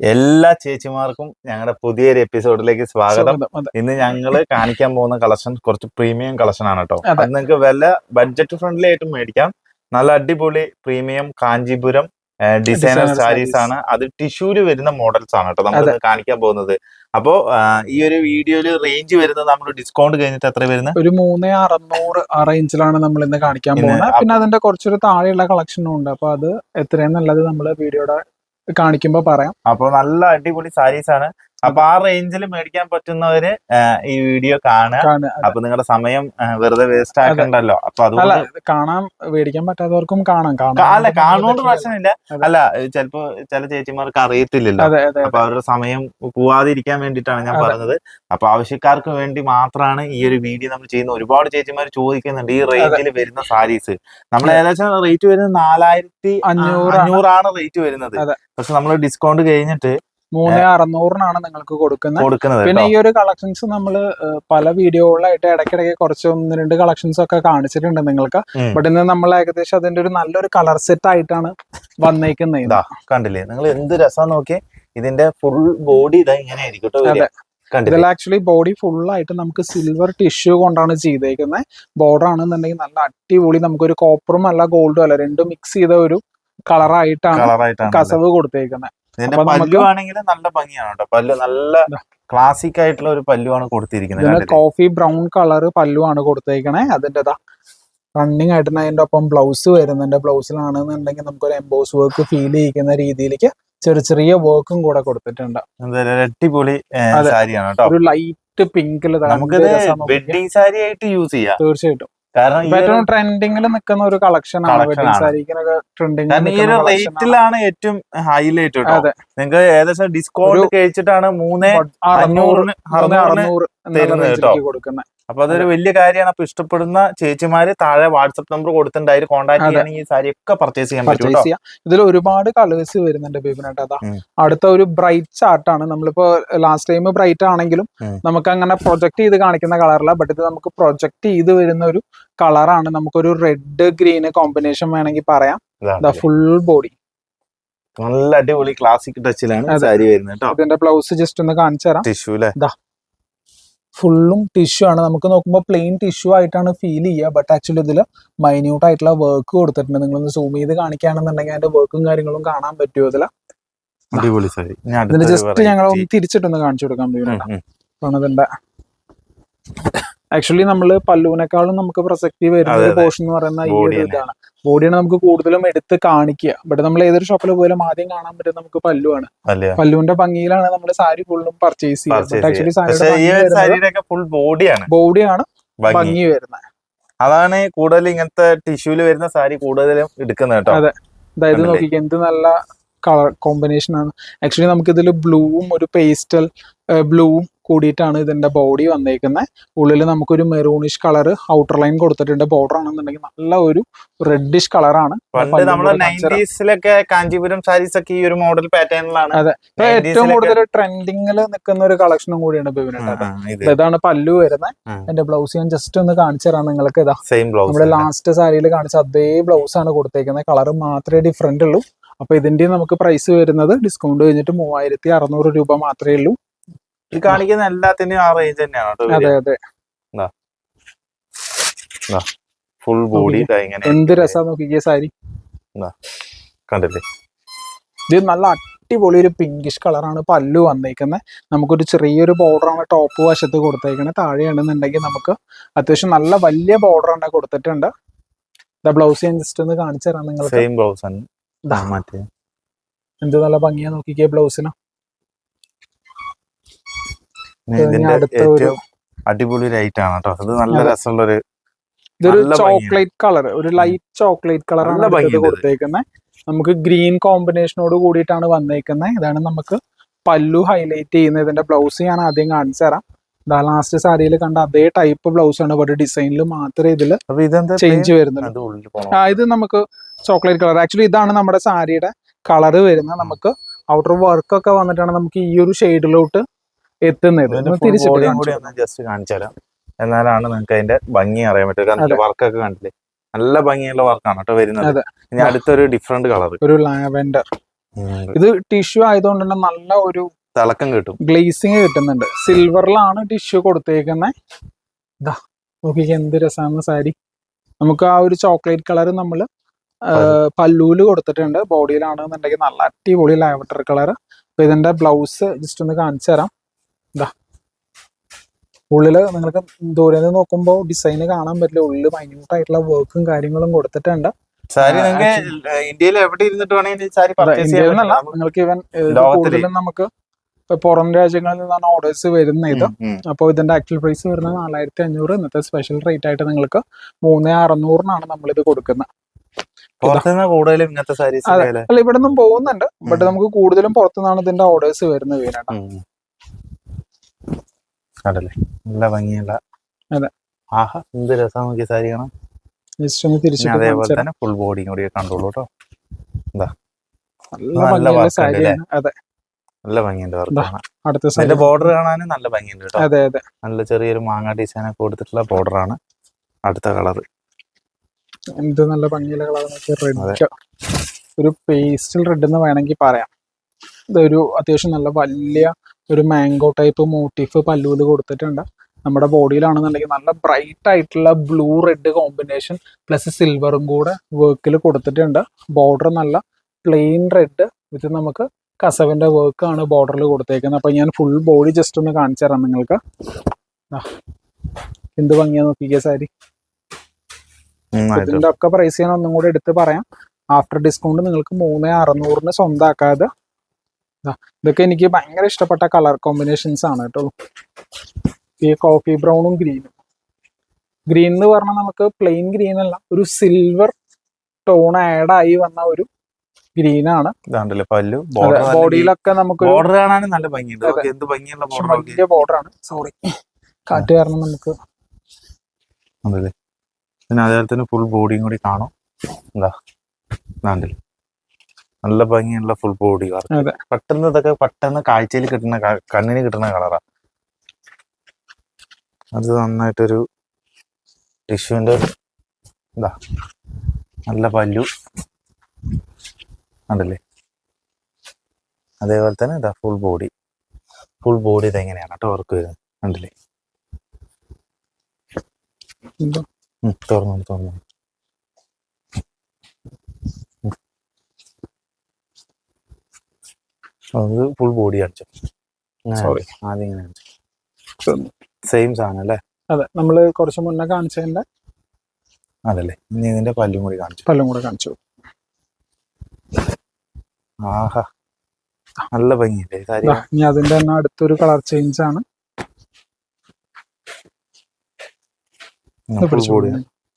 എല്ലാ ചേച്ചിമാർക്കും ഞങ്ങളുടെ പുതിയൊരു എപ്പിസോഡിലേക്ക് സ്വാഗതം. ഇന്ന് ഞങ്ങൾ കാണിക്കാൻ പോകുന്ന കളക്ഷൻ കുറച്ച് പ്രീമിയം കളക്ഷൻ ആണ് കേട്ടോ. അത്. നിങ്ങൾക്ക് വില ബഡ്ജറ്റ് ഫ്രണ്ട്ലി ആയിട്ട് മേടിക്കാം. നല്ല അടിപൊളി പ്രീമിയം കാഞ്ചീപുരം ഡിസൈനർ സാരീസ് ആണ്. അത് ടിഷ്യൂൽ വരുന്ന മോഡൽസ് ആണ് കേട്ടോ നമ്മൾ കാണിക്കാൻ പോകുന്നത്. അപ്പോ ഈ ഒരു വീഡിയോയിൽ റേഞ്ച് വരുന്നത് നമ്മൾ ഡിസ്കൗണ്ട് കഴിഞ്ഞിട്ട് എത്ര വരുന്നത് ഒരു മൂന്ന് അറുന്നൂറ് ആ റേഞ്ചിലാണ് നമ്മൾ ഇന്ന് കാണിക്കാൻ പോകുന്നത്. പിന്നെ അതിന്റെ കുറച്ചൊരു താഴെയുള്ള കളക്ഷനും ഉണ്ട്. അപ്പൊ അത് എത്രയെന്നുള്ളത് നമ്മൾ വീഡിയോയുടെ കാണിക്കുമ്പോ പറയാം. അപ്പൊ നല്ല അടിപൊളി സാരീസ് ആണ്. അപ്പൊ ആ റേഞ്ചിൽ മേടിക്കാൻ പറ്റുന്നവര് ഈ വീഡിയോ കാണുക. അപ്പൊ നിങ്ങളുടെ സമയം വെറുതെ വേസ്റ്റ് ആക്കണ്ടല്ലോ. അപ്പൊ അത് അതുകൊണ്ട് കാണാൻ മേടിക്കാൻ പറ്റാത്തവർക്കും കാണാം. കാണാൻ കാ- അല്ല കാണുകൊണ്ട് പ്രശ്നമില്ല. അല്ല ചിലപ്പോ ചില ചേച്ചിമാർക്ക് അറിയത്തില്ലല്ലോ. അപ്പൊ അവരുടെ സമയം പോവാതിരിക്കാൻ വേണ്ടിട്ടാണ് ഞാൻ പറഞ്ഞത്. അപ്പൊ ആവശ്യക്കാർക്ക് വേണ്ടി മാത്രമാണ് ഈ ഒരു വീഡിയോ നമ്മൾ ചെയ്യുന്നത്. ഒരുപാട് ചേച്ചിമാർ ചോദിക്കുന്നുണ്ട് ഈ റേഞ്ചിൽ വരുന്ന സാരീസ് നമ്മൾ ഏകദേശം റേറ്റ് വരുന്നത് നാലായിരത്തി. അഞ്ഞൂറാണ് റേറ്റ് വരുന്നത്. പക്ഷെ നമ്മൾ ഡിസ്കൗണ്ട് കഴിഞ്ഞിട്ട് മൂന്ന് അറുന്നൂറിനാണ് നിങ്ങൾക്ക് കൊടുക്കുന്നത്. പിന്നെ ഈ ഒരു കളക്ഷൻസ് നമ്മൾ പല വീഡിയോകളിലായിട്ട് ഇടയ്ക്കിടയ്ക്ക് കുറച്ച് ഒന്ന് രണ്ട് കളക്ഷൻസ് ഒക്കെ കാണിച്ചിട്ടുണ്ട് നിങ്ങൾക്ക്. ഇവിടെ ബട്ട് ഇന്ന് നമ്മൾ ഏകദേശം അതിന്റെ ഒരു നല്ലൊരു കളർ സെറ്റ് ആയിട്ടാണ് വന്നേക്കുന്നത് കണ്ടില്ലേ? നിങ്ങൾ എന്ത് രസം നോക്കിയേ? ഇതിന്റെ ഫുൾ ബോഡി ഇതാ ഇങ്ങനെ ആയിരിക്കും ഇതിൽ ആക്ച്വലി ബോഡി ഫുൾ ആയിട്ട് നമുക്ക് സിൽവർ ടിഷ്യൂ കൊണ്ടാണ് ചെയ്തേക്കുന്നത് ബോർഡർ ആണെന്നുണ്ടെങ്കിൽ നല്ല അടിപൊളി നമുക്കൊരു കോപ്പറും അല്ല ഗോൾഡും അല്ല രണ്ടും മിക്സ് ചെയ്ത ഒരു കളറായിട്ടാണ് കസവ് കൊടുത്തേക്കുന്നത് ഇതിന്റെ പല്ലുവാണെങ്കിൽ നല്ല ഭംഗിയാണ് കേട്ടോ. പല്ല് നല്ല ക്ലാസിക് ആയിട്ടുള്ള ഒരു പല്ലുവാണ് കൊടുത്തിരിക്കുന്നത് കോഫി ബ്രൗൺ കളർ പല്ലുവാണ് കൊടുത്തേക്കണേ. അതിന്റെ റണ്ണിങ് ആയിട്ട് അതിന്റെ ഒപ്പം ബ്ലൗസ് വരുന്നുണ്ട്. ബ്ലൗസിലാണെന്നുണ്ടെങ്കിൽ നമുക്കൊരു എംബോസ് വർക്ക് ഫീൽ ചെയ്യിക്കുന്ന രീതിയിലേക്ക് ചെറിയ ചെറിയ വർക്കും കൂടെ കൊടുത്തിട്ടുണ്ട്. അടിപൊളി സാരിയാണ് കേട്ടോ. ഒരു ലൈറ്റ് പിങ്കിൽ നമുക്കിത് വെഡിങ് സാരി ആയിട്ട് യൂസ് ചെയ്യാം. തീർച്ചയായിട്ടും. കാരണം ട്രെൻഡിങ്ങിൽ നിൽക്കുന്ന ഒരു കളക്ഷൻ ആണ് ഈ ഒരു റേറ്റിലാണ് ഏറ്റവും ഹൈലൈറ്റ് കേട്ടോ നിങ്ങൾക്ക് ഏകദേശം ഡിസ്കൗണ്ട് കഴിച്ചിട്ടാണ് മൂന്ന് അഞ്ഞൂറിന് അറുന്നൂറിന് അറുന്നൂറ് തരുന്നത് കേട്ടോ കൊടുക്കുന്നത് അപ്പൊ അതൊരു വലിയ കാര്യമാണ്. അപ്പൊ ഇഷ്ടപ്പെടുന്ന ചേച്ചിമാര് താഴെ വാട്സപ്പ് നമ്പർ കൊടുത്തിട്ടുണ്ട് അതിൽ കോൺടാക്ട് അതെ. ഈ സാരി ഒക്കെ പർച്ചേസ് ചെയ്യാൻ പറ്റും പർച്ചേസ് കേട്ടോ ചെയ്യാം. ഇതിൽ ഒരുപാട് കളേഴ്സ് വരുന്നുണ്ട് ബേബിനായിട്ട് അതാ അടുത്ത ഒരു ബ്രൈറ്റ് ചാർട്ട് ആണ്. നമ്മളിപ്പോ ലാസ്റ്റ് ടൈം ബ്രൈറ്റ് ആണെങ്കിലും നമുക്ക് അങ്ങനെ പ്രൊജക്ട് ചെയ്ത് കാണിക്കുന്ന കളറല്ല ബട്ട് ഇത് നമുക്ക് പ്രൊജക്ട് ചെയ്ത് വരുന്ന ഒരു കളറാണ് നമുക്കൊരു റെഡ് ഗ്രീന് കോമ്പിനേഷൻ വേണമെങ്കിൽ പറയാം. ഫുൾ ബോഡി നല്ല അടിപൊളി ക്ലാസിക് ടച്ചിലാണ് സാരി വരുന്നത് ഇതിന്റെ ബ്ലൗസ് ജസ്റ്റ് ഒന്ന് കാണിച്ചു തരാം. ടിഷ്യൂ അല്ലെ ഫുള്ളും ടിഷ്യൂ ആണ്. നമുക്ക് നോക്കുമ്പോൾ പ്ലെയിൻ ടിഷ്യൂ ആയിട്ടാണ് ഫീൽ ചെയ്യുക. ബട്ട് ആക്ച്വലി ഇതിൽ മൈന്യൂട്ട് ആയിട്ടുള്ള വർക്ക് കൊടുത്തിട്ടുണ്ട്. നിങ്ങളൊന്ന് സൂം ചെയ്ത് കാണിക്കുകയാണെന്നുണ്ടെങ്കിൽ അതിന്റെ വർക്കും കാര്യങ്ങളും കാണാൻ പറ്റുമോ ഇതിൽ അടിപൊളി സാരി. ജസ്റ്റ് ഞങ്ങൾ ഒന്ന് തിരിച്ചിട്ടൊന്ന് കാണിച്ചു കൊടുക്കാൻ പറ്റും. ആണതിന്റെ ആക്ച്വലി നമ്മൾ പല്ലുവിനേക്കാളും നമുക്ക് പ്രസക്തി വരുന്ന പോർഷൻ എന്ന് പറയുന്ന ഈ ഒരു ഇതാണ്. ബോഡിയാണ് നമുക്ക് കൂടുതലും എടുത്ത് കാണിക്കുക. ബട്ട് നമ്മൾ ഏതൊരു ഷോപ്പിൽ പോയാലും ആദ്യം കാണാൻ പറ്റും നമുക്ക് പല്ലുവാണ്. പല്ലുവിന്റെ ഭംഗിയിലാണ് നമ്മൾ സാരി ഫുള്ളും പർച്ചേസ് ചെയ്യുന്നത്. ആക്ച്വലി സാരിയുടെ ഫുൾ ബോഡിയാണ് ബോഡിയാണ് ഭംഗി. വരുന്നത്. അതാണ് കൂടുതൽ ഇങ്ങനത്തെ ടിഷ്യൂൽ വരുന്ന സാരി കൂടുതലും എടുക്കുന്നത് കേട്ടോ. അതെ. അതായത് നോക്കി എന്ത് നല്ല കളർ കോമ്പിനേഷൻ ആണ്. ആക്ച്വലി നമുക്ക് ഇതിൽ ബ്ലൂവും ഒരു പേസ്റ്റൽ ബ്ലൂവും കൂടിയിട്ടാണ് ഇതിന്റെ ബോഡി വന്നേക്കുന്നത് ഉള്ളിൽ നമുക്കൊരു മെറൂണിഷ് കളർ ഔട്ടർ ലൈൻ കൊടുത്തിട്ടുണ്ട്. ബോർഡർ ആണെന്നുണ്ടെങ്കിൽ നല്ല ഒരു റെഡിഷ് കളറാണ് നയന്റീസിലൊക്കെ കാഞ്ചീപുരം സാരീസ് ഒക്കെ ഈ ഒരു മോഡൽ പാറ്റേണിലാണ് അതെ. ഏറ്റവും കൂടുതൽ ട്രെൻഡിങ്ങിൽ നിൽക്കുന്ന ഒരു കളക്ഷനും കൂടിയാണ് ബിബിനുണ്ട് ഇത്. ഇതാണ് പല്ലു വരുന്നത് എന്റെ ബ്ലൗസ് ഞാൻ ജസ്റ്റ് ഒന്ന് കാണിച്ചു തരാം നിങ്ങൾക്ക് ഇതാ. സെയിം ബ്ലൗസ് നമ്മുടെ ലാസ്റ്റ് സാരിയിൽ കാണിച്ച അതേ ബ്ലൗസ് ആണ് കൊടുത്തേക്കുന്നത് കളർ മാത്രമേ ഡിഫറെന്റ് ഉള്ളൂ. അപ്പൊ ഇതിന്റെ നമുക്ക് പ്രൈസ് വരുന്നത് ഡിസ്കൗണ്ട് കഴിഞ്ഞിട്ട് മൂവായിരത്തി അറുന്നൂറ് രൂപ മാത്രമേ ഉള്ളൂ. ഈ കാണിക്കുന്ന എല്ലാത്തിന്റെയും ആ റേഞ്ച് തന്നെയാണ് അതെ അതെ. ഫുൾ ബോഡി എന്ത് രസാ നോക്കിക്കേ സാരി കണ്ടില്ലേ? ഇത് നല്ല അടിപൊളി ഒരു പിങ്കിഷ് കളറാണ് പല്ലു വന്നേക്കുന്നത് നമുക്കൊരു ചെറിയൊരു ബോർഡറാണ് ടോപ്പ് വശത്ത് കൊടുത്തേക്കുന്നത് താഴെയാണെന്നുണ്ടെങ്കിൽ നമുക്ക് അത്യാവശ്യം നല്ല വലിയ ബോർഡർ ആണ് കൊടുത്തിട്ടുണ്ട്. ബ്ലൗസ് ഞാൻ ജസ്റ്റ് ഒന്ന് കാണിച്ചു തരാം നിങ്ങൾ സെയിം ബ്ലൗസ് എന്ത് നല്ല ഭംഗിയാ നോക്കിക്കേ ബ്ലൗസിന് ഇതിന്റെ ഏറ്റവും അടിപൊളി ലൈറ്റ് ആണ് കേട്ടോ. അത് നല്ല രസമുള്ള ഒരു ഇതൊരു ചോക്ലേറ്റ് കളർ ഒരു ലൈറ്റ് ചോക്ലേറ്റ് കളറാണ് കൊടുത്തേക്കുന്നത് നമുക്ക് ഗ്രീൻ കോമ്പിനേഷനോട് കൂടിയിട്ടാണ് വന്നേക്കുന്നത് ഇതാണ് നമുക്ക് പല്ലു ഹൈലൈറ്റ് ചെയ്യുന്നത് ഇതിന്റെ ബ്ലൗസ് ഞാൻ ആദ്യം കാണിച്ചു തരാം. ഇതാ ലാസ്റ്റ് സാരിയിൽ കണ്ട അതേ ടൈപ്പ് ബ്ലൗസ് ആണ് ഇവിടെ ഡിസൈനിൽ മാത്രമേ ഇതിൽ ചേഞ്ച് വരുന്നുള്ളൂ ആ ഇത് നമുക്ക് ചോക്ലേറ്റ് കളർ ആക്ച്വലി ഇതാണ് നമ്മുടെ സാരിയുടെ കളർ വരുന്നത് നമുക്ക് ഔട്ടർ വർക്ക് ഒക്കെ വന്നിട്ടാണ് നമുക്ക് ഈ ഒരു ഷെയ്ഡിലോട്ട് എത്തുന്നത്. ജസ്റ്റ് എന്നാലാണ് നിങ്ങൾക്ക് അതിന്റെ ഭംഗി അറിയാൻ പറ്റും കാരണം വർക്കൊക്കെ കണ്ടില്ലേ? നല്ല ഭംഗിയുള്ള വർക്കാണ് കേട്ടോ വരുന്നത്. ഇനി അടുത്തൊരു ഡിഫറെന്റ് കളർ ഒരു ലാവൻഡർ. ഇത് ടിഷ്യൂ ആയതുകൊണ്ട് തന്നെ നല്ല ഒരു തിളക്കം കിട്ടും. ഗ്ലേസിങ് കിട്ടുന്നുണ്ട്. സിൽവറിലാണ് ടിഷ്യൂ കൊടുത്തേക്കുന്നത് ഇതാ നോക്കിക്ക് എന്ത് രസമാണ് സാരി. നമുക്ക് ആ ഒരു ചോക്ലേറ്റ് കളർ നമ്മൾ പല്ലൂൽ കൊടുത്തിട്ടുണ്ട്. ബോഡിയിലാണെന്നുണ്ടെങ്കിൽ നല്ല അടിപൊളി ലാവറ്റർ കളർ അപ്പൊ ഇതിന്റെ ബ്ലൗസ് ജസ്റ്റ് ഒന്ന് കാണിച്ചു തരാം ഇതാ ഉള്ളിൽ നിങ്ങൾക്ക് ദൂരെ നിന്ന് നോക്കുമ്പോൾ ഡിസൈന് കാണാൻ പറ്റില്ല. ഉള്ളിൽ മൈന്യൂട്ട് ആയിട്ടുള്ള വർക്കും കാര്യങ്ങളും കൊടുത്തിട്ടുണ്ട്. സാരി നിങ്ങൾക്ക് ഇന്ത്യയിൽ എവിടെ ഇരുന്നിട്ട് വേണമെങ്കിൽ സാരി. നിങ്ങൾക്ക് ഇവൻ കൂടുതലും നമുക്ക് ഇപ്പൊ പുറം രാജ്യങ്ങളിൽ നിന്നാണ് ഓർഡേഴ്സ് വരുന്നത് ഇത്. അപ്പോൾ ഇതിന്റെ ആക്ച്വൽ പ്രൈസ് വരുന്നത് നാലായിരത്തി അഞ്ഞൂറ് ഇന്നത്തെ സ്പെഷ്യൽ റേറ്റ് ആയിട്ട് നിങ്ങൾക്ക് മൂന്ന് അറുന്നൂറിനാണ് നമ്മൾ ഇത്. കൊടുക്കുന്നത് കൂടുതലും ഇങ്ങനത്തെ സാരീസ് അല്ല? ഇവിടെ നിന്നും പോകുന്നുണ്ട്. ബട്ട് നമുക്ക് കൂടുതലും പുറത്തുനിന്നാണ് ഇതിന്റെ ഓർഡേഴ്സ് വരുന്നത് വീണേട്ടാ. കണ്ടല്ലേ? നല്ല ഭംഗിയുള്ള. ആഹാ എന്ത് രസം നോക്കി സാരി കാണാം അതേപോലെ തന്നെ ഫുൾ ബോഡിയും കൂടി കണ്ടോളൂ കേട്ടോ. നല്ല നല്ല അതെ. നല്ല ഭംഗിയുണ്ട് വർക്ക് ഇതിന്റെ ബോർഡർ കാണാനും നല്ല ഭംഗിയുണ്ട് കേട്ടോ. അതെ അതെ. നല്ല ചെറിയൊരു മാങ്ങ ഡിസൈൻ ഒക്കെ കൊടുത്തിട്ടുള്ള ബോർഡർ ആണ് അടുത്ത കളർ എന്ത് നല്ല ഭംഗിയുള്ള കളർ. ഒരു പേസ്റ്റൽ റെഡ് എന്ന് വേണമെങ്കിൽ പറയാം. ഇതൊരു അത്യാവശ്യം നല്ല വലിയ ഒരു മാംഗോ ടൈപ്പ് മോട്ടീഫ് പല്ലൂൽ കൊടുത്തിട്ടുണ്ട്. നമ്മുടെ ബോഡിയിലാണെന്നുണ്ടെങ്കിൽ നല്ല ബ്രൈറ്റ് ആയിട്ടുള്ള ബ്ലൂ റെഡ് കോമ്പിനേഷൻ പ്ലസ് സിൽവറും കൂടെ വർക്കിൽ കൊടുത്തിട്ടുണ്ട്. ബോർഡർ നല്ല പ്ലെയിൻ റെഡ് വിത്ത് നമുക്ക് കസവിന്റെ വർക്കാണ് ബോർഡറിൽ കൊടുത്തേക്കുന്നത്. അപ്പം ഞാൻ ഫുൾ ബോഡി ജസ്റ്റ് ഒന്ന് കാണിച്ചു തരാം നിങ്ങൾക്ക്. എന്ത് ഭംഗിയാ നോക്കിക്കുക സാരി. ഇതിന്റെ ഒക്കെ പ്രൈസ് ഞാൻ ഒന്നും കൂടെ എടുത്ത് പറയാം. ആഫ്റ്റർ ഡിസ്കൗണ്ട് നിങ്ങൾക്ക് മൂന്ന് അറുന്നൂറിന് സ്വന്തമാക്കാതെ ഇതൊക്കെ എനിക്ക് ഭയങ്കര ഇഷ്ടപ്പെട്ട കളർ കോമ്പിനേഷൻസ് ആണ് കേട്ടോ. ഈ കോഫി ബ്രൗണും ഗ്രീനും ഗ്രീൻ എന്ന് പറഞ്ഞാൽ നമുക്ക് പ്ലെയിൻ ഗ്രീൻ അല്ല ഒരു സിൽവർ ടോൺ ആഡ് ആയി വന്ന ഒരു ഗ്രീൻ ആണ്. പല്ലു ബോഡിയിലൊക്കെ നമുക്ക് ബോർഡർ കാണാനും നല്ല ഭംഗിയുണ്ട്. എന്ത് ഭംഗിയുള്ള ബോർഡർ ബോർഡർ ആണ്. സോറി കാറ്റ് കാരണം നമുക്ക് അതല്ലേ പിന്നെ അതേപോലെ തന്നെ ഫുൾ ബോഡിയും കൂടി കാണും. എന്താ ഇതാണ്ടല്ലേ നല്ല ഭംഗിയുള്ള ഫുൾ ബോഡി വർക്ക് പെട്ടെന്ന് ഇതൊക്കെ പെട്ടെന്ന് കാഴ്ചയിൽ കിട്ടുന്ന കണ്ണിന് കിട്ടുന്ന കളറാ അത് നന്നായിട്ടൊരു ടിഷ്യൂന്റെ ഇതാ നല്ല പല്ലു. ഉണ്ടല്ലേ അതേപോലെ തന്നെ ഇതാ ഫുൾ ബോഡി ഫുൾ ബോഡി ഇതെങ്ങനെയാണ് കേട്ടോ വർക്ക് വരുന്നത്? ഉണ്ടല്ലേ തുറന്നു തുറന്നു അത് ഫുൾ ബോഡി അടിച്ചു സോറി കാണിച്ചു. സെയിം സാധനം അല്ലേ? അതെ നമ്മൾ കുറച്ച് മുന്നേ കാണിച്ചതിന്റെ അതല്ലേ. ഇനി ഇതിന്റെ പല്ലും കൂടി കാണിച്ചു. പല്ലും കൂടെ കാണിച്ചു. ആഹാ. നല്ല ഭംഗിയില്ലേ ഇനി അതിന്റെ തന്നെ അടുത്തൊരു കളർ ചേഞ്ച് ആണ്.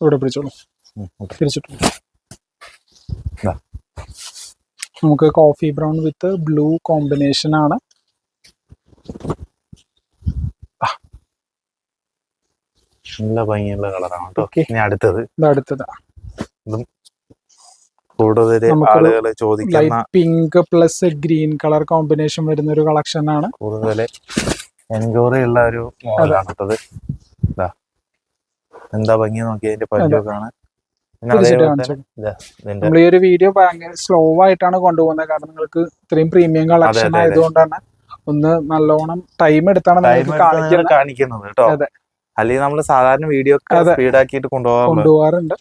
ഇവിടെ പിടിച്ചോളൂ. തിരിച്ചിട്ടു. നമുക്ക് coffee brown with blue combination ആണ്. നല്ല ഭംഗിയുള്ള കളറാണ് കേട്ടോ ഇനി അടുത്തത്. ഇത് അടുത്തത്. കൂടുതൽ നമുക്കൊരു ആളുകൾ ചോദിക്കുന്ന light pink plus green colour combination വരുന്ന ഒരു കളക്ഷൻ ആണ്. കൂടുതൽ എൻക്വയറി ഉള്ള ഒരു മോഡലാണ് കേട്ടത് എന്താ ഭംഗി നോക്കി അതിന്റെ പല്ലൊക്കെ കാണാൻ നമ്മൾ ഈ ഒരു വീഡിയോ ഭയങ്കര സ്ലോ ആയിട്ടാണ് കൊണ്ടുപോകുന്നത്. കാരണം നിങ്ങൾക്ക് ഇത്രയും പ്രീമിയം കളക്ഷൻ അതെ, അതെ. ആയതുകൊണ്ട് തന്നെ ഒന്ന് നല്ലോണം ടൈം എടുത്താണ് കാണിക്കുന്നത്. കേട്ടോ. അല്ലെങ്കിൽ നമ്മൾ സാധാരണ വീഡിയോ സ്പീഡ് ആക്കിയിട്ട് കൊണ്ടുപോകാറുണ്ട്.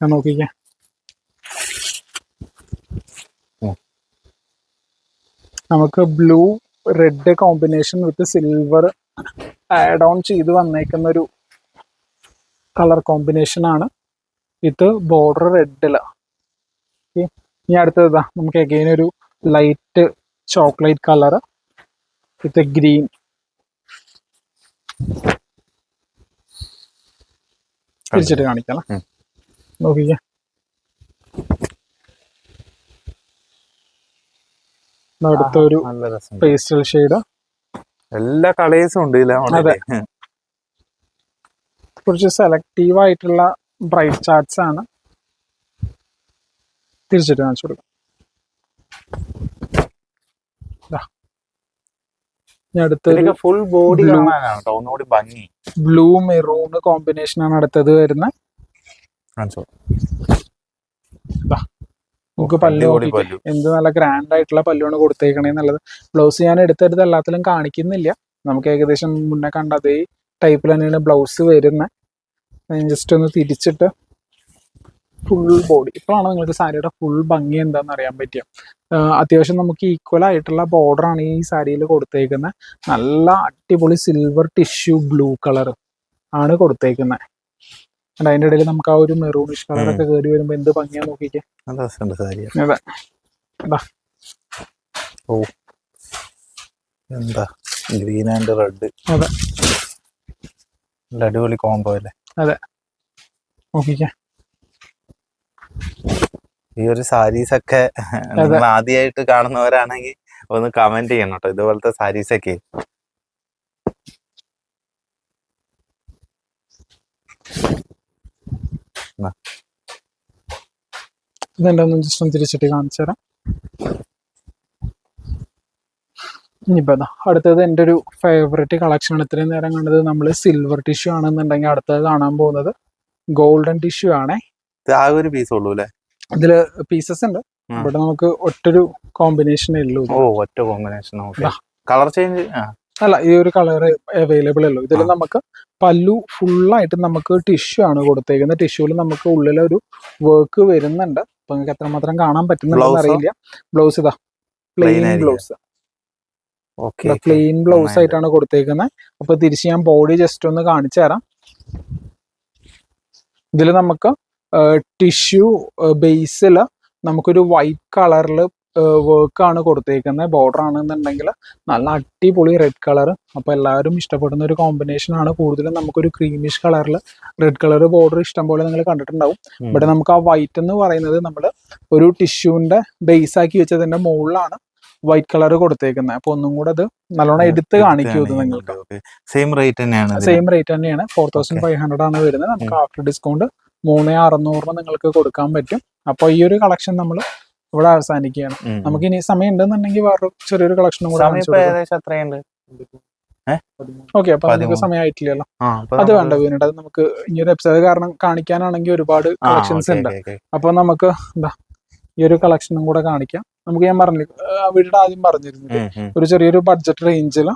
നോക്കിക്കേ. നമുക്ക് blue red combination with silver add on ചെയ്ത് വന്നേക്കുന്ന ഒരു കളർ കോമ്പിനേഷൻ ആണ്. ഇത് ബോർഡർ റെഡിൽ. ഇനി അടുത്തത് നമുക്ക് അഗെയിൻ ഒരു light chocolate colour with green തിരിച്ചിട്ട് കാണിക്കാം. നോക്കിക്ക. നോക്കിക്കേ ദാ അടുത്ത ഒരു പേസ്റ്റൽ ഷെയ്ഡ് എല്ലാ കളേഴ്സും ഉണ്ട് അതെ. കുറച്ച് സെലക്റ്റീവ് ആയിട്ടുള്ള ബ്രൈറ്റ് ചാർട്ട്സ് ആണ്. തിരിച്ചിട്ട് കാണിച്ചു കൊടുക്കാം. ഫുൾ ബോഡി ഒന്നുകൂടി ഭംഗി. ബ്ലൂ മെറൂൺ കോമ്പിനേഷൻ ആണ് അടുത്തത് വരുന്നത്. കാണിച്ചോ നമുക്ക് പല്ലു എന്ത് നല്ല ഗ്രാൻഡ് ആയിട്ടുള്ള പല്ലുവാണ് കൊടുത്തേക്കണേ എന്നുള്ളത് ബ്ലൗസ് ഞാൻ എടുത്തെടുത്ത് എല്ലാത്തിലും കാണിക്കുന്നില്ല. നമുക്ക് ഏകദേശം മുന്നേ കണ്ട അതേ ടൈപ്പിൽ തന്നെയാണ് ബ്ലൗസ് വരുന്നത് ജസ്റ്റ് ഒന്ന് തിരിച്ചിട്ട് ഫുൾ ബോഡി ഇപ്പോഴാണ് നിങ്ങൾക്ക് സാരിയുടെ ഫുൾ ഭംഗി എന്താണെന്ന് അറിയാൻ പറ്റിയ? അത്യാവശ്യം നമുക്ക് ഈക്വൽ ആയിട്ടുള്ള ബോർഡറാണ് ആണ് ഈ സാരിയിൽ കൊടുത്തേക്കുന്നത് നല്ല അടിപൊളി സിൽവർ ടിഷ്യൂ ബ്ലൂ കളർ ആണ് കൊടുത്തേക്കുന്നത് അതിന്റെ ഇടയിൽ നമുക്ക് ആ ഒരു മെറൂണിഷ് കളറൊക്കെ ഒക്കെ കയറി വരുമ്പോൾ എന്ത് ഭംഗിയാ നോക്കിക്കേ? അതെ. എന്താ? ഗ്രീൻ ആൻഡ് റെഡ് അതെ. നല്ല അടിപൊളി കോംബോ അല്ലേ? നോക്കിക്കേ. ഈ ഒരു സാരീസ് ഒക്കെ നിങ്ങൾ ആദ്യമായിട്ട് കാണുന്നവരാണെങ്കിൽ ഒന്ന് കമന്റ് ചെയ്യണം കേട്ടോ ഇതുപോലത്തെ സാരീസ് ഒക്കെ. ഇതെന്താ ഒന്ന് ജസ്റ്റ് ഒന്ന് തിരിച്ചിട്ട് കാണിച്ചു തരാം ഇനിയിപ്പോ ഇതാ അടുത്തത് എന്റെ ഒരു ഫേവററ്റ് കളക്ഷനാണ് ആണ്. ഇത്രയും നേരം കണ്ടത് നമ്മൾ സിൽവർ ടിഷ്യൂ ആണെന്നുണ്ടെങ്കിൽ അടുത്തത് കാണാൻ പോകുന്നത് ഗോൾഡൻ ടിഷ്യൂ ആണേ. ആ ഒരു പീസ് ഉള്ളൂ അല്ലേ? ഇതിൽ പീസസ് ഉണ്ട്. ഇവിടെ നമുക്ക് ഒറ്റൊരു കോമ്പിനേഷനേ ഉള്ളൂ ഓ ഒറ്റ കോമ്പിനേഷൻ കളർ ചേഞ്ച് അല്ല ഈ ഒരു കളർ അവൈലബിൾ അല്ലോ ഇതിൽ നമുക്ക് പല്ലു ഫുള്ളായിട്ട് നമുക്ക് ടിഷ്യൂ ആണ് കൊടുത്തേക്കുന്നത്. ടിഷ്യൂവിൽ നമുക്ക് ഉള്ളിലൊരു വർക്ക് വരുന്നുണ്ട്. അപ്പൊ നിങ്ങൾക്ക് എത്രമാത്രം കാണാൻ പറ്റുന്നുണ്ടെന്ന് അറിയില്ല. ബ്ലൗസ് ഇതാ പ്ലെയിൻ ബ്ലൗസ് പ്ലെയിൻ ബ്ലൗസ് ആയിട്ടാണ് കൊടുത്തേക്കുന്നത് അപ്പൊ തിരിച്ച് ഞാൻ ബോഡി ജസ്റ്റ് ഒന്ന് കാണിച്ചു തരാം. ഇതിൽ നമുക്ക് ടിഷ്യൂ ബേസിൽ നമുക്കൊരു വൈറ്റ് കളറിൽ വർക്ക് ആണ് കൊടുത്തേക്കുന്നത് ബോർഡർ ആണെന്നുണ്ടെങ്കിൽ നല്ല അടിപൊളി റെഡ് കളർ അപ്പൊ എല്ലാവരും ഇഷ്ടപ്പെടുന്ന ഒരു കോമ്പിനേഷൻ ആണ്. കൂടുതലും നമുക്കൊരു ക്രീമിഷ് കളറിൽ റെഡ് കളർ ബോർഡർ ഇഷ്ടം പോലെ നിങ്ങൾ കണ്ടിട്ടുണ്ടാവും. ഇവിടെ നമുക്ക് ആ വൈറ്റ് എന്ന് പറയുന്നത് നമ്മൾ ഒരു ടിഷ്യൂവിന്റെ ബേസ് ആക്കി വെച്ചതിന്റെ മുകളിലാണ്. വൈറ്റ് കളർ കൊടുത്തേക്കുന്നത് അപ്പൊ ഒന്നും കൂടെ അത് നല്ലോണം എടുത്ത് കാണിക്കൂ ഇത് നിങ്ങൾക്ക്. സെയിം റേറ്റ് തന്നെയാണ് സെയിം റേറ്റ് തന്നെയാണ്. ഫോർ തൗസൻഡ് ഫൈവ് ഹൺഡ്രഡ് ആണ് വരുന്നത്. നമുക്ക് ആഫ്റ്റർ ഡിസ്കൗണ്ട് മൂന്ന് അറുന്നൂറിന് നിങ്ങൾക്ക് കൊടുക്കാൻ പറ്റും. അപ്പൊ ഈ ഒരു കളക്ഷൻ നമ്മൾ ഇവിടെ അവസാനിക്കുകയാണ്. നമുക്ക് ഇനി സമയം ഉണ്ടെന്നുണ്ടെങ്കിൽ വേറൊരു ചെറിയൊരു കളക്ഷനും കൂടെ ഓക്കെ അപ്പൊ നമുക്ക്. സമയമായിട്ടില്ലല്ലോ. അത് വേണ്ട വീണിട്ട് അത് നമുക്ക് ഇനി ഒരു എപ്പിസോഡ് കാരണം കാണിക്കാനാണെങ്കിൽ ഒരുപാട് കളക്ഷൻസ് ഉണ്ട്. അപ്പൊ നമുക്ക് എന്താ ഈ ഒരു കളക്ഷനും കൂടെ കാണിക്കാം. നമുക്ക് ഞാൻ പറഞ്ഞു വീട് ആദ്യം പറഞ്ഞിരുന്നു ഉം, ഉം. ഒരു ചെറിയൊരു ബഡ്ജറ്റ് റേഞ്ചിൽ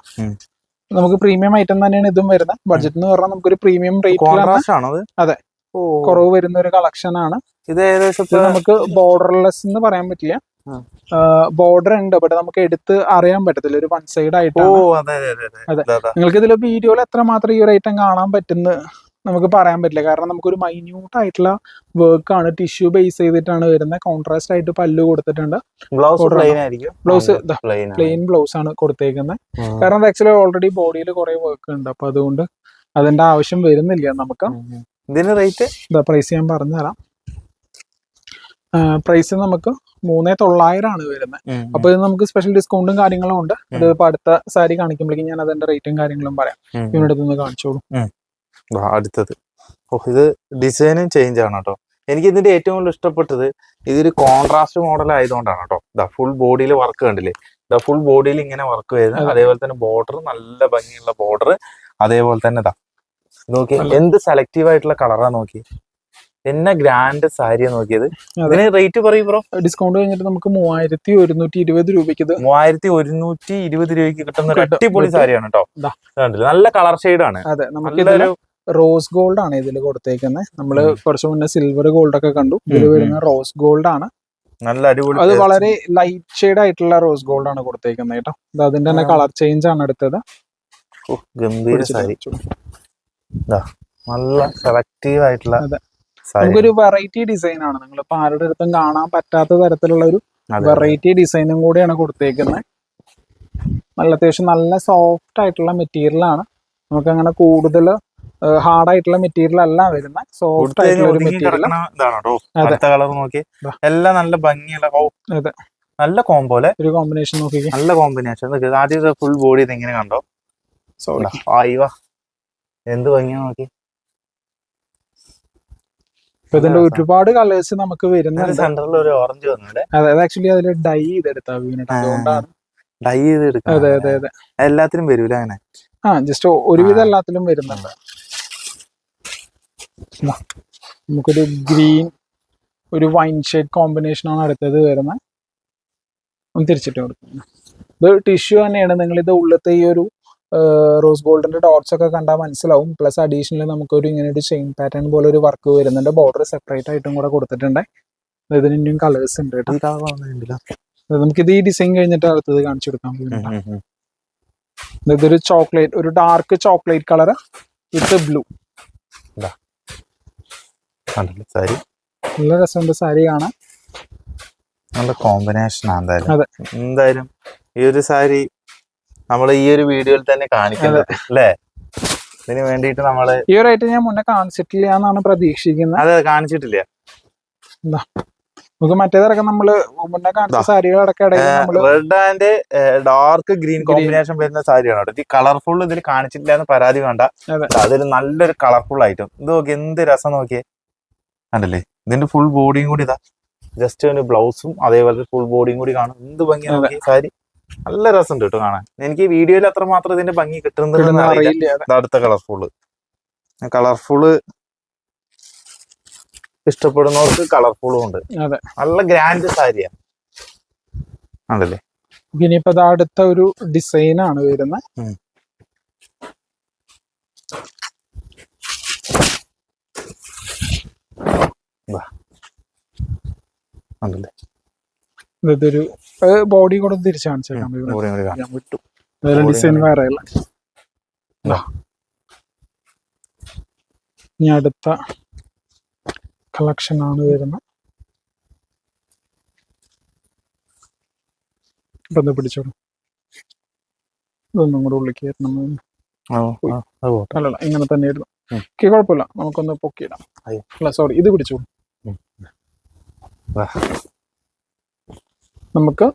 നമുക്ക് പ്രീമിയം ഐറ്റം തന്നെയാണ് ഇതും വരുന്നത്. ബഡ്ജറ്റ് എന്ന് പറഞ്ഞാൽ നമുക്കൊരു പ്രീമിയം റേറ്റ് അതെ. കുറവ് വരുന്ന ഒരു കളക്ഷൻ ആണ്. ഇത് ഏകദേശം നമുക്ക് ബോർഡർലെസ് എന്ന് പറയാൻ പറ്റില്ല. ബോർഡർ ഉണ്ട് ബട്ട് നമുക്ക് എടുത്ത് അറിയാൻ പറ്റത്തില്ല. ഒരു വൺ സൈഡ് ആയിട്ട് അതെ. നിങ്ങൾക്ക് ഇതിൽ വീഡിയോയിൽ എത്ര മാത്രം ഈ ഒരു ഐറ്റം കാണാൻ പറ്റുന്ന നമുക്ക് പറയാൻ പറ്റില്ല. കാരണം നമുക്കൊരു മൈന്യൂട്ട് ആയിട്ടുള്ള വർക്ക് ആണ് ടിഷ്യൂ ബേസ് ചെയ്തിട്ടാണ് വരുന്നത്. കോൺട്രാസ്റ്റ് ആയിട്ട് പല്ലു കൊടുത്തിട്ടുണ്ട്. ബ്ലൗസ് ബ്ലൗസ് പ്ലെയിൻ ബ്ലൗസ് ആണ്. കൊടുത്തേക്കുന്നത് കാരണം അത് ആക്ച്വലി ഓൾറെഡി ബോഡിയിൽ കുറെ വർക്ക് ഉണ്ട്. അപ്പൊ അതുകൊണ്ട് അതിന്റെ ആവശ്യം വരുന്നില്ല നമുക്ക്. ഇതിന് റേറ്റ് പ്രൈസ് ഞാൻ പറഞ്ഞുതരാം. പ്രൈസ് നമുക്ക് മൂന്നേ തൊള്ളായിരം ആണ് വരുന്നത് അപ്പൊ ഇത് നമുക്ക് സ്പെഷ്യൽ ഡിസ്കൗണ്ടും കാര്യങ്ങളും ഉണ്ട്. അത് ഇപ്പൊ അടുത്ത സാരി കാണിക്കുമ്പോഴേക്കും ഞാൻ അതിന്റെ റേറ്റും കാര്യങ്ങളും പറയാം. ഇവിടെ നിന്ന് കാണിച്ചോളൂ. അടുത്തത്. ഓ ഇത് ഡിസൈനും ചേഞ്ച് ആണ് കേട്ടോ. എനിക്ക് ഇതിന്റെ ഏറ്റവും കൂടുതൽ ഇഷ്ടപ്പെട്ടത് ഇതൊരു കോൺട്രാസ്റ്റ് മോഡൽ ആയതുകൊണ്ടാണ് കേട്ടോ. ഇതാ ഫുൾ ബോഡിയിൽ വർക്ക് കണ്ടില്ലേ? ഇതാ ഫുൾ ബോഡിയിൽ ഇങ്ങനെ വർക്ക് വരുന്നത്. അതേപോലെ തന്നെ ബോർഡർ നല്ല ഭംഗിയുള്ള ബോർഡർ അതേപോലെ തന്നെ ദാ നോക്കി എന്ത് സെലക്റ്റീവ് ആയിട്ടുള്ള കളറാ നോക്കി എന്നെ ഗ്രാൻഡ് സാരിയാ നോക്കിയത്? അതിന് ഇതിന് റേറ്റ് പറയും ബ്രോ ഡിസ്കൗണ്ട് കഴിഞ്ഞിട്ട് നമുക്ക് മൂവായിരത്തി ഒരുന്നൂറ്റി ഇരുപത് രൂപയ്ക്ക് ഇത് മൂവായിരത്തി ഒരുന്നൂറ്റി ഇരുപത് രൂപയ്ക്ക് കിട്ടുന്ന അടിപൊളി സാരിയാണ് കേട്ടോ. ദാ. നല്ല കളർ ഷെയ്ഡാണ് അതെ നമുക്ക് റോസ് ഗോൾഡ് ആണ് ഇതിൽ കൊടുത്തേക്കുന്നത് നമ്മൾ കുറച്ചു മുന്നേ സിൽവർ ഗോൾഡ് ഒക്കെ കണ്ടു. ഇതിൽ. വരുന്ന റോസ് ഗോൾഡ് ആണ്. നല്ല അടിപൊളി അത് വളരെ ലൈറ്റ് ഷെയ്ഡ് ആയിട്ടുള്ള റോസ് ഗോൾഡ് ആണ് കൊടുത്തേക്കുന്നത് കേട്ടോ. ഇത് അതിന്റെ തന്നെ കളർ ചേഞ്ച് ആണ് എടുത്തത്. ഗംഭീര സാരി. നല്ല സെലക്റ്റീവ് ആയിട്ടുള്ള അതെ. നമുക്കൊരു വെറൈറ്റി ഡിസൈൻ ആണ്. നിങ്ങൾ ഇപ്പൊ ആരുടെ അടുത്തും കാണാൻ പറ്റാത്ത തരത്തിലുള്ള ഒരു വെറൈറ്റി ഡിസൈനും കൂടിയാണ് കൊടുത്തേക്കുന്നത് നല്ല അത്യാവശ്യം നല്ല സോഫ്റ്റ് ആയിട്ടുള്ള മെറ്റീരിയൽ ആണ്. നമുക്ക് അങ്ങനെ കൂടുതൽ ഹാർഡ് ആയിട്ടുള്ള മെറ്റീരിയൽ അല്ല വരുന്ന. സോഫ്റ്റ് ആയിട്ടുള്ള ഒരു മെറ്റീരിയൽ നോക്കി. എല്ലാം നല്ല ഭംഗിയുള്ള അതെ. നല്ല കോംബോലെ ഒരു കോമ്പിനേഷൻ നോക്കി നല്ല കോമ്പിനേഷൻ ആദ്യം ഫുൾ ബോഡി ഇത് ഇങ്ങനെ കണ്ടോ? ആയിവാ എന്ത് ഭംഗിയാ നോക്കി. ഇപ്പൊ ഇതിന്റെ ഒരുപാട് കളേഴ്സ് നമുക്ക് വരുന്നുണ്ട്. സെന്ററിൽ ഒരു ഓറഞ്ച് വന്നില്ലേ അതെ അത് ആക്ച്വലി അതിൽ ഡൈ ചെയ്തെടുത്താ വീണിട്ട്. അതുകൊണ്ടാണ്. ഡൈ ചെയ്ത് എടുക്കാം അതെ അതെ അതെ. എല്ലാത്തിനും വരൂല അങ്ങനെ? ആ ജസ്റ്റ് ഒരുവിധം. എല്ലാത്തിലും വരുന്നുണ്ട്. നമുക്കൊരു ഗ്രീൻ ഒരു വൈൻ ഷെയ്ഡ് കോമ്പിനേഷൻ ആണ് അടുത്തത് വരുന്നത്. ഒന്ന് തിരിച്ചിട്ട് കൊടുക്കുന്നത് ഇത് ടിഷ്യൂ തന്നെയാണ്. നിങ്ങൾ ഇത് ഉള്ളത്തെ ഈ ഒരു റോസ് ഗോൾഡിന്റെ ഡോട്ട്സ് ഒക്കെ കണ്ടാൽ മനസ്സിലാവും. പ്ലസ് അഡീഷണൽ നമുക്കൊരു ഇങ്ങനെ ഒരു ചെയിൻ പാറ്റേൺ പോലെ ഒരു വർക്ക് വരുന്നുണ്ട്. ബോർഡർ സെപ്പറേറ്റ് ആയിട്ടും കൂടെ കൊടുത്തിട്ടുണ്ട്. ഇതിന് ഇനിയും കളേഴ്സ് ഉണ്ട് കേട്ടോ. നമുക്കിത് ഈ ഡിസൈൻ കഴിഞ്ഞിട്ട് അടുത്തത് കാണിച്ചു കൊടുക്കാൻ ഇതൊരു ചോക്ലേറ്റ് ഒരു dark chocolate colour with blue. കണ്ടില്ലേ സാരി? നല്ല രസമുണ്ട് സാരി കാണാൻ. നല്ല കോമ്പിനേഷൻ എന്തായാലും. എന്തായാലും ഈ ഒരു സാരി നമ്മൾ ഈ ഒരു വീഡിയോയിൽ തന്നെ കാണിക്കുന്നത് അല്ലേ? ഇതിന് വേണ്ടിയിട്ട് നമ്മൾ ഈ ഒരു ഐറ്റം ഞാൻ മുന്നേ കാണിച്ചിട്ടില്ല എന്നാണ് പ്രതീക്ഷിക്കുന്നത്. അതെ കാണിച്ചിട്ടില്ല. നമുക്ക് മറ്റേതടക്കം നമ്മൾ മുന്നേ കാണിച്ച. സാരികളടക്കം red and dark green combination വരുന്ന സാരിയാണ് കേട്ടോ. ഇത് കളർഫുൾ ഇതിൽ കാണിച്ചിട്ടില്ല എന്ന് പരാതി വേണ്ട. അതൊരു നല്ലൊരു കളർഫുൾ ഐറ്റം ഇത് നോക്കി എന്ത് രസം നോക്കിയേ. കണ്ടല്ലേ? ഇതിന്റെ ഫുൾ ബോഡിയും കൂടി ഇതാ. ജസ്റ്റ് ഒരു ബ്ലൗസും അതേപോലെ ഫുൾ ബോഡിയും കൂടി കാണും. എന്ത് ഭംഗിയാണ്. സാരി. നല്ല രസമുണ്ട് കേട്ടോ കാണാൻ. എനിക്ക് വീഡിയോയിൽ അത്ര മാത്രം ഇതിന്റെ ഭംഗി കിട്ടുന്നത് അറിയില്ല. അടുത്ത കളർഫുള്ള് കളർഫുള്ള് ഇഷ്ടപ്പെടുന്നവർക്ക് കളർഫുള്ളും ഉണ്ട്. നല്ല ഗ്രാൻഡ് സാരിയാണ് ആണല്ലേ ഇനിയിപ്പോ അടുത്ത ഒരു ഡിസൈനാണ് വരുന്നത് ഉം. ആണല്ലേ ഇതൊരു ബോഡി കൂടെ തിരിച്ചു കാണിച്ചേക്കാം വിട്ടു. വേറെ ഡിസൈൻ വേറെ അല്ല. ഇനി അടുത്ത കളക്ഷൻ ആണ് വരുന്നത്. പിടിച്ചോളൂ. ഇതൊന്നും കൂടെ കയറ്റണം. അല്ലല്ല ഇങ്ങനെ തന്നെ ഇടുന്നു ഉം. ഓക്കെ കുഴപ്പമില്ല. നമുക്കൊന്ന് പൊക്കിയിടാം. അല്ല സോറി ഇത് പിടിച്ചോളൂ. നമുക്ക്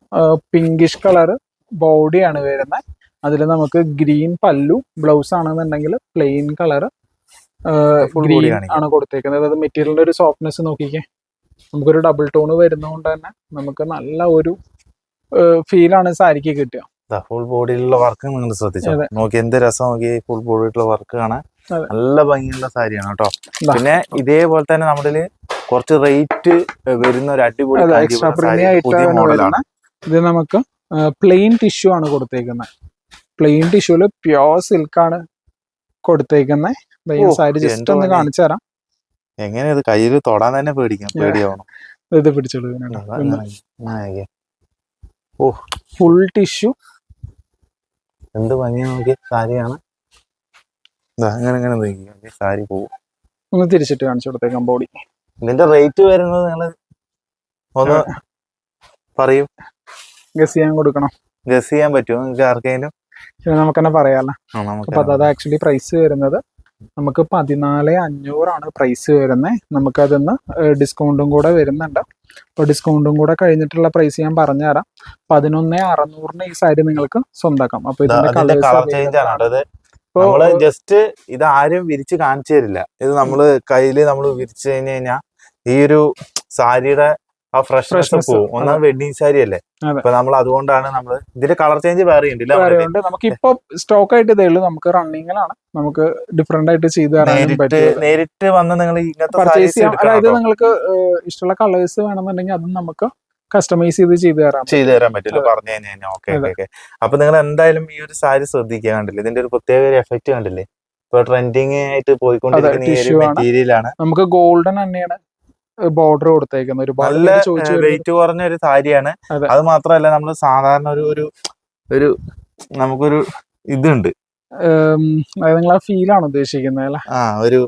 പിങ്കിഷ് കളർ ബോഡിയാണ് വരുന്നത് അതിൽ നമുക്ക് ഗ്രീൻ പല്ലു ബ്ലൗസ് ആണെന്നുണ്ടെങ്കിൽ പ്ലെയിൻ കളർ ഗ്രീൻ ആണ് കൊടുത്തേക്കുന്നത്. അതായത് മെറ്റീരിയലിന്റെ ഒരു സോഫ്റ്റ്നെസ് നോക്കിക്കേ. നമുക്കൊരു ഡബിൾ ടോൺ വരുന്നതുകൊണ്ട് തന്നെ നമുക്ക് നല്ല ഒരു ഫീലാണ് സാരിക്ക് കിട്ടുക. ഫുൾ ബോഡിയിലുള്ള വർക്ക് നിങ്ങൾ ശ്രദ്ധിച്ചോ? അതെ. നോക്കി എന്ത് രസം നോക്കി ഫുൾ ബോഡിയിലുള്ള വർക്ക് കാണാൻ. നല്ല ഭംഗിയുള്ള സാരിയാണ് കേട്ടോ. പിന്നെ ഇതേപോലെ തന്നെ നമ്മുടെ കുറച്ച് റേറ്റ് വരുന്ന ഒരു അടിപൊളി പുതിയ മോഡലാണ് ഇത് നമുക്ക് പ്ലെയിൻ ടിഷ്യൂ ആണ് കൊടുത്തേക്കുന്നത് പ്ലെയിൻ ടിഷ്യൂൽ പ്യോർ സിൽക്കാണ് കൊടുത്തേക്കുന്നത് ഓ, സാരി ജസ്റ്റ് ഒന്ന് കാണിച്ചു തരാം. എങ്ങനെ ഇത് കയ്യിൽ തൊടാൻ തന്നെ പേടിക്കാം പേടിയാവണം ഇത് പിടിച്ചോളൂ ഓക്കേ. ഫുൾ ടിഷ്യൂ എന്ത് ഭംഗി നോക്കി സാരിയാണ്. അങ്ങനെ നോക്കി നോക്കി സാരി പോകും ഒന്ന് തിരിച്ചിട്ട് കാണിച്ചു കൊടുത്തേക്കാം ബോഡി ഇതിന്റെ റേറ്റ് വരുന്നത് നിങ്ങൾ ഒന്ന് പറയും. ഗസ് ചെയ്യാൻ കൊടുക്കണം. ഗസ് ചെയ്യാൻ പറ്റുമോ നിങ്ങൾക്ക് ആർക്കെങ്കിലും നമുക്ക് തന്നെ പറയാലോ. അപ്പൊ അത് ആക്ച്വലി പ്രൈസ് വരുന്നത് നമുക്ക് പതിനാല് അഞ്ഞൂറാണ് പ്രൈസ് വരുന്നത് നമുക്കതിന്ന് ഡിസ്കൗണ്ടും കൂടെ വരുന്നുണ്ട്. അപ്പോൾ ഡിസ്കൗണ്ടും കൂടെ കഴിഞ്ഞിട്ടുള്ള പ്രൈസ് ഞാൻ പറഞ്ഞുതരാം. പതിനൊന്ന് അറുന്നൂറിന് ഈ സാരി നിങ്ങൾക്ക് സ്വന്തമാക്കാം അപ്പൊ ഇതിന്റെ കളർ ചേഞ്ച് ആണ് നമ്മൾ ജസ്റ്റ് ഇത് ആരും വിരിച്ച് കാണിച്ചു തരില്ല. ഇത് നമ്മൾ കയ്യിൽ നമ്മൾ വിരിച്ചു കഴിഞ്ഞു കഴിഞ്ഞാൽ ഈ ഒരു സാരിയുടെ ആ ഫ്രഷ്നെസ് പോകും ഒന്നാമത് വെഡിങ് സാരി അല്ലേ. അപ്പൊ നമ്മൾ അതുകൊണ്ടാണ് നമ്മൾ ഇതിന്റെ കളർ ചേഞ്ച് വേറെ ഉണ്ട് നമുക്ക് ഇപ്പൊ സ്റ്റോക്ക് ആയിട്ട് ഇതേ ഉള്ളൂ. നമുക്ക് റണ്ണിങ്ങിലാണ് നമുക്ക് ഡിഫറെന്റ് ആയിട്ട് ചെയ്ത് നേരിട്ട് വന്ന് നിങ്ങൾ ഇങ്ങനത്തെ പർച്ചേസ് ചെയ്യാം. അതായത് നിങ്ങൾക്ക് ഇഷ്ടമുള്ള കളേഴ്സ് വേണമെന്നുണ്ടെങ്കിൽ അതും നമുക്ക് കസ്റ്റമൈസ് ചെയ്ത് ചെയ്തു തരാം ചെയ്തു തരാൻ പറ്റില്ല. പറഞ്ഞു കഴിഞ്ഞാൽ ഓക്കെ. ഓക്കെ അപ്പൊ നിങ്ങൾ എന്തായാലും ഈ ഒരു സാരി ശ്രദ്ധിക്കുക. കണ്ടില്ലേ? ഇതിന്റെ ഒരു പ്രത്യേക ഒരു എഫക്റ്റ് കണ്ടില്ലേ? ഇപ്പൊ ട്രെൻഡിങ് ആയിട്ട് പോയിക്കൊണ്ടിരിക്കുന്ന ഈ ഒരു ആണ്. നമുക്ക് ഗോൾഡൻ തന്നെയാണ് ബോർഡർ കൊടുത്തേക്കുന്നത്. ഒരു നല്ല വെയിറ്റ് കുറഞ്ഞ ഒരു സാരിയാണ്. അത്. മാത്രമല്ല നമ്മൾ സാധാരണ ഒരു ഒരു ഒരു നമുക്കൊരു ഇതുണ്ട്. നിങ്ങൾ ആ ഫീലാണ് ഉദ്ദേശിക്കുന്നത് അല്ലേ? ആ ഒരു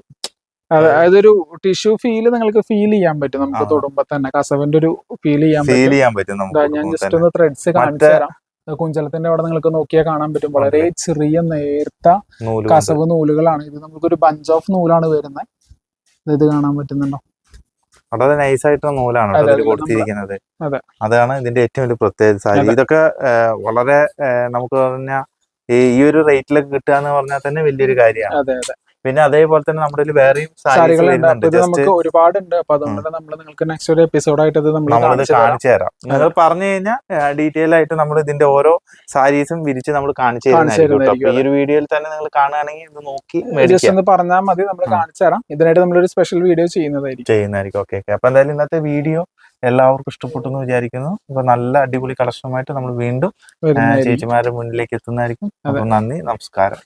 അതായത് ഒരു ടിഷ്യൂ ഫീൽ നിങ്ങൾക്ക് ഫീൽ ചെയ്യാൻ പറ്റും. നമുക്ക്. തൊടുമ്പോ തന്നെ കസവിന്റെ ഒരു ഫീൽ ചെയ്യാൻ ഫീൽ ചെയ്യാൻ പറ്റും ഞാൻ ജസ്റ്റ് ഒന്ന് ത്രെഡ്സ് കാണിച്ചു തരാം. കുഞ്ചലത്തിന്റെ അവിടെ നിങ്ങൾക്ക് നോക്കിയാൽ കാണാൻ പറ്റും. വളരെ ചെറിയ നേർത്ത. കസവ് നൂലുകളാണ്. ഇത് നമുക്കൊരു ബഞ്ച് ഓഫ് നൂലാണ് വരുന്നത്. ഇത് കാണാൻ പറ്റുന്നുണ്ടോ? വളരെ നൈസ് ആയിട്ടുള്ള നൂലാണ് അതെ, കേട്ടോ അതെ, കൊടുത്തിരിക്കുന്നത്. അതാണ് ഇതിന്റെ ഏറ്റവും വലിയ പ്രത്യേകത സാരി. ഇതൊക്കെ വളരെ നമുക്ക് പറഞ്ഞ ഈ ഈ ഒരു റേറ്റിലൊക്കെ കിട്ടുക എന്ന് പറഞ്ഞാൽ തന്നെ വലിയൊരു കാര്യമാണ്. അതെ അതെ. പിന്നെ അതേപോലെ തന്നെ നമ്മുടെ വേറെയും നമുക്ക് ഒരുപാടുണ്ട്. അപ്പൊ അതുകൊണ്ട് നമ്മൾ നിങ്ങൾക്ക് നെക്സ്റ്റ് ഒരു എപ്പിസോഡായിട്ട് ഇത് നമ്മൾ കാണിച്ചു തരാം. നിങ്ങൾ പറഞ്ഞു കഴിഞ്ഞാൽ ഡീറ്റെയിൽ ആയിട്ട് നമ്മൾ ഇതിന്റെ ഓരോ സാരീസും വിരിച്ച് നമ്മൾ കാണിച്ചു തരാം തരുന്നതായിരിക്കും ഈ ഒരു വീഡിയോയിൽ തന്നെ നിങ്ങൾ കാണുകയാണെങ്കിൽ ഇത് നോക്കി ജസ്റ്റ് ഒന്ന് പറഞ്ഞാൽ മതി നമ്മൾ കാണിച്ചു തരാം. ഇതിനായിട്ട് നമ്മളൊരു സ്പെഷ്യൽ വീഡിയോ ചെയ്യുന്നതായിരിക്കും. ചെയ്യുന്നതായിരിക്കും. ഓക്കെ ഓക്കെ അപ്പൊ എന്തായാലും ഇന്നത്തെ വീഡിയോ എല്ലാവർക്കും ഇഷ്ടപ്പെട്ടു എന്ന് വിചാരിക്കുന്നു. അപ്പൊ നല്ല അടിപൊളി കളക്ഷനുമായിട്ട് നമ്മൾ വീണ്ടും ചേച്ചിമാരുടെ മുന്നിലേക്ക് എത്തുന്നതായിരിക്കും. അപ്പൊ നന്ദി നമസ്കാരം.